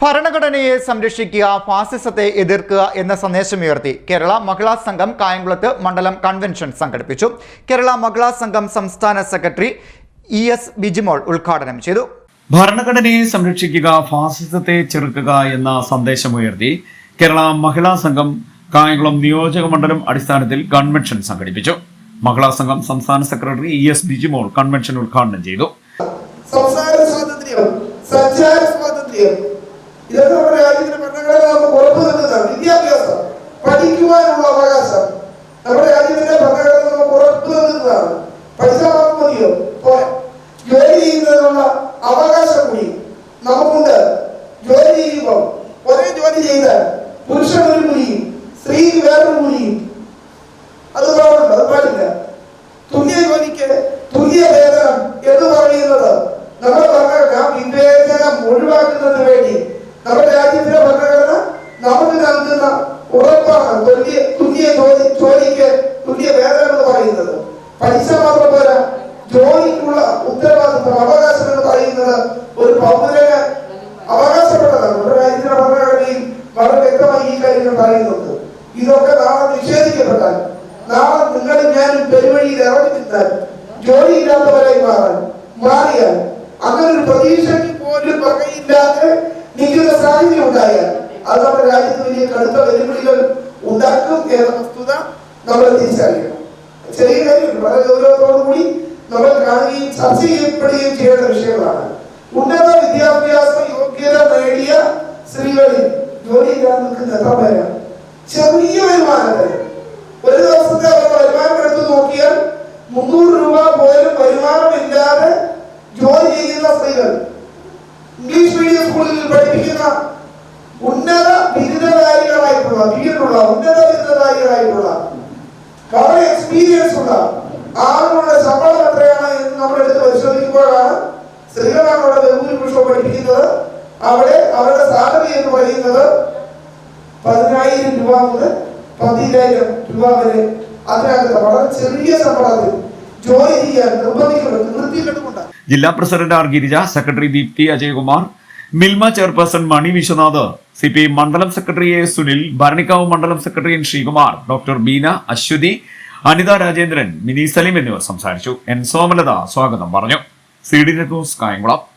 ഭരണഘടനയെ സംരക്ഷിക്കുക ഫാസിസത്തെ എതിർക്കുക എന്ന സന്ദേശമുയർത്തി കേരള മഹിളാ സംഘം കായംകുളത്ത് മണ്ഡലം കൺവെൻഷൻ സംഘടിപ്പിച്ചു. കേരള മഹിളാ സംഘം സംസ്ഥാന സെക്രട്ടറി ഇ എസ് ബിജിമോൾ ഉദ്ഘാടനം ചെയ്തു. ഭരണഘടനയെ സംരക്ഷിക്കുക ഫാസിസത്തെ ചെറുക്കുക എന്ന സന്ദേശമുയർത്തി കേരള മഹിളാ സംഘം കായംകുളം നിയോജക മണ്ഡലം അടിസ്ഥാനത്തിൽ കൺവെൻഷൻ സംഘടിപ്പിച്ചു. മഹിളാ സംഘം സംസ്ഥാന secretary E S Bijimol convention ഉദ്ഘാടനം ചെയ്തു. ഇതൊക്കെ നമ്മുടെ രാജ്യത്തിന്റെ ഭരണഘടന നമുക്ക് ഉറപ്പു തരുന്നതാണ്. വിദ്യാഭ്യാസം പഠിക്കുവാനുള്ള അവകാശം. നമ്മുടെ രാജ്യത്തിന്റെ ഭരണഘടന നമുക്ക് ഉറപ്പു തരുന്നതാണ്. പഠിച്ചാൽ മതിയോ? ജോലി ചെയ്യുന്നതിനുള്ള അവകാശം കൂടി നമുക്കുണ്ട്. ജോലി ചെയ്യുമ്പോൾ ഒരേ ജോലി ചെയ്താൽ പുരുഷൻ ഒരു കൂലിയും സ്ത്രീ വേറൊരു കൂലിയും. അത് പാടുണ്ട് അത് പാടില്ല. തുല്യ ജോലിക്ക് തുല്യ വേതനം എന്ന് പറയുന്നത് നമ്മുടെ ഭരണഘടന വിവേചനം ഒഴിവാക്കുന്നതിന് വേണ്ടി നമ്മുടെ രാജ്യത്തിന്റെ ഭരണഘടന നമുക്ക് നൽകുന്ന ഉറപ്പാണ് തുല്യ തുല്യ ജോലി ജോലിക്ക് തുല്യ വേതനം എന്ന് പറയുന്നത്. പൈസ മാത്രം പോരാ ജോലിക്കുള്ള ഉത്തരവാദിത്വം അവകാശം എന്ന് പറയുന്നത് ഒരു പൗരന് അവകാശപ്പെട്ടതാണ്. ഒരു രാജ്യത്തിന്റെ ഭരണഘടനയിൽ വളരെ വ്യക്തമായി ഈ കാര്യങ്ങൾ പറയുന്നുണ്ട്. ഇതൊക്കെ നാളെ നിഷേധിക്കപ്പെട്ടാൽ നാളെ നിങ്ങളും ഞാനും പെരുവഴിയിൽ ഇറങ്ങി നിന്നാൽ ജോലിയില്ലാത്തവരായി മാറാൻ മാറിയാൽ അങ്ങനെ ഒരു പ്രതീക്ഷയ്ക്ക് പോലും വകയില്ലാതെ നിൽക്കുന്ന സാഹചര്യം ഉണ്ടായാൽ അത് നമ്മുടെ രാജ്യത്ത് വലിയ കടുത്ത വെല്ലുവിളികൾ ഉണ്ടാക്കും എന്ന വസ്തുത നമ്മൾ തിരിച്ചറിയണം. ചെറിയ കാര്യമുണ്ട് വളരെ ഗൗരവത്തോടുകൂടി നമ്മൾ കാണുകയും ചർച്ച ചെയ്യപ്പെടുകയും ചെയ്യേണ്ട വിഷയങ്ങളാണ്. ഉന്നത വിദ്യാഭ്യാസ യോഗ്യത നേടിയ സ്ത്രീകളിൽ ജോലിയില്ലാതെ നിൽക്കുന്ന എത്ര പേരാണ് ചെറിയ വരുമാനത്തിന് ഒരു ദിവസത്തെ അവരുടെ വരുമാനം എടുത്തു നോക്കിയാൽ മുന്നൂറ് രൂപ പോലും വരുമാനമില്ലാതെ ജോലി ചെയ്യുന്ന സ്ത്രീകൾ. ഇംഗ്ലീഷ് മീഡിയം സ്കൂളിൽ പഠിപ്പിക്കുന്ന ഉന്നത ബിരുദധാരികളായിട്ടുള്ള ബിരുദുള്ള ഉന്നത ബിരുദധാരികളായിട്ടുള്ള വളരെ എക്സ്പീരിയൻസ് ഉള്ള ആളുകളുടെ ശമ്പളം എത്രയാണ് എന്ന് നമ്മൾ എടുത്ത് പരിശോധിക്കുമ്പോഴാണ് സ്ത്രീകളാണ് അവിടെ ബഹുഭൂരിപക്ഷവും പഠിപ്പിക്കുന്നത്. അവിടെ അവരുടെ സാലറി എന്ന് പറയുന്നത് പതിനായിരം രൂപ മുതൽ പതിനായിരം രൂപ വരെ. അതിനകത്ത് വളരെ ചെറിയ ശമ്പളത്തിൽ ജോലി ചെയ്യാൻ നിർബന്ധിക്കപ്പെടും. നിർത്തിക്കെട്ടുമുണ്ട് ജില്ലാ president R Girija secretary Deepthi Ajayakumar Milma chairperson Mani Viswanath C P മണ്ഡലം സെക്രട്ടറി എ സുനിൽ ഭരണിക്കാവ് മണ്ഡലം secretary N Sreekumar doctor Beena Aswathy Anitha Rajendran Mini Saleem എന്നിവർ സംസാരിച്ചു. എൻ സോമലത സ്വാഗതം പറഞ്ഞു. C D news Kayamkulam.